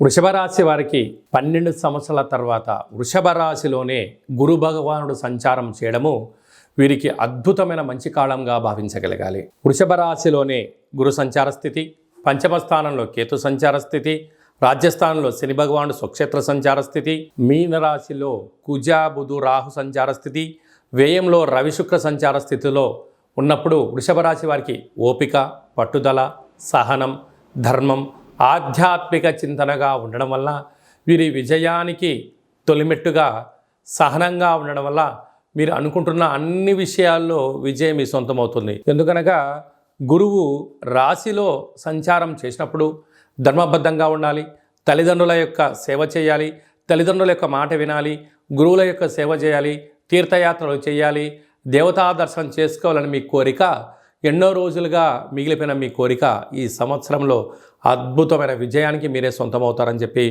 వృషభ రాశి వారికి పన్నెండు సంవత్సరాల తర్వాత వృషభ రాశిలోనే గురు భగవానుడు సంచారం చేయడము వీరికి అద్భుతమైన మంచి కాలంగా భావించగలగాలి. వృషభ రాశిలోనే గురు సంచార స్థితి పంచమ స్థానంలో కేతు సంచార స్థితి రాజ్యస్థానంలో శని భగవానుడు స్వక్షేత్ర సంచార స్థితి మీనరాశిలో కుజ బుధు రాహు సంచార స్థితి వ్యయంలో రవి శుక్ర సంచార స్థితిలో ఉన్నప్పుడు వృషభ రాశి వారికి ఓపిక పట్టుదల సహనం ధర్మం ఆధ్యాత్మిక చింతనగా ఉండడం వల్ల వీరి విజయానికి తొలిమెట్టుగా సహనంగా ఉండడం వల్ల మీరు అనుకుంటున్న అన్ని విషయాల్లో విజయం మీ సొంతమవుతుంది. ఎందుకనగా గురువు రాశిలో సంచారం చేసినప్పుడు ధర్మబద్ధంగా ఉండాలి తల్లిదండ్రుల యొక్క సేవ చేయాలి తల్లిదండ్రుల యొక్క మాట వినాలి గురువుల యొక్క సేవ చేయాలి తీర్థయాత్రలు చేయాలి దేవతా దర్శనం చేసుకోవాలని మీ కోరిక ఎన్నో రోజులుగా మిగిలిపోయిన మీ కోరిక ఈ సంవత్సరంలో అద్భుతమైన విజయానికి మీరే సొంతమవుతారని చెప్పి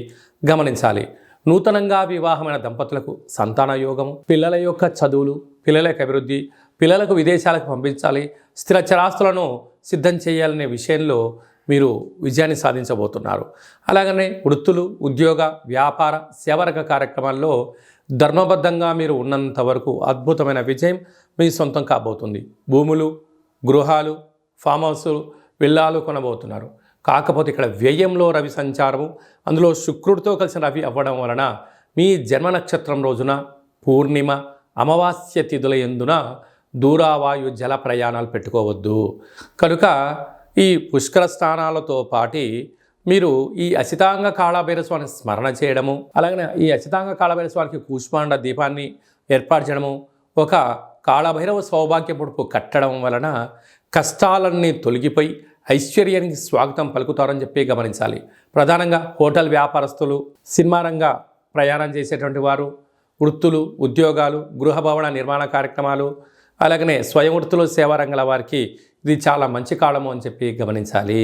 గమనించాలి. నూతనంగా వివాహమైన దంపతులకు సంతాన యోగము పిల్లల యొక్క చదువులు పిల్లల యొక్క అభివృద్ధి పిల్లలకు విదేశాలకు పంపించాలి స్థిర చరాస్తులను సిద్ధం చేయాలనే విషయంలో మీరు విజయాన్ని సాధించబోతున్నారు. అలాగనే వృత్తులు ఉద్యోగ వ్యాపార సేవరక కార్యక్రమాల్లో ధర్మబద్ధంగా మీరు ఉన్నంత వరకు అద్భుతమైన విజయం మీ సొంతం కాబోతుంది. భూములు గృహాలు ఫామ్ హౌసులు విల్లాలు కొనబోతున్నారు. కాకపోతే ఇక్కడ వ్యయంలో రవి సంచారము అందులో శుక్రుడితో కలిసిన రవి అవ్వడం వలన మీ జన్మ నక్షత్రం రోజున పూర్ణిమ అమావాస్య తిథుల ఎందున దూరావాయు జల ప్రయాణాలు పెట్టుకోవద్దు. కనుక ఈ పుష్కర స్థానాలతో పాటి మీరు ఈ అసితాంగ కాళభైరస్వామిని స్మరణ చేయడము అలాగే ఈ అసితాంగ కాళభైరస్వామికి కూష్మాండ దీపాన్ని ఏర్పాటు చేయడము ఒక కాళభైరవ సౌభాగ్య పొడుపు కట్టడం వలన కష్టాలన్నీ తొలగిపోయి ఐశ్వర్యానికి స్వాగతం పలుకుతారని చెప్పి గమనించాలి. ప్రధానంగా హోటల్ వ్యాపారస్తులు సినిమా రంగ ప్రయాణం చేసేటువంటి వారు వృత్తులు ఉద్యోగాలు గృహ భవన నిర్మాణ కార్యక్రమాలు అలాగనే స్వయం వృత్తులు సేవా రంగాల వారికి ఇది చాలా మంచి కాలము అని చెప్పి గమనించాలి.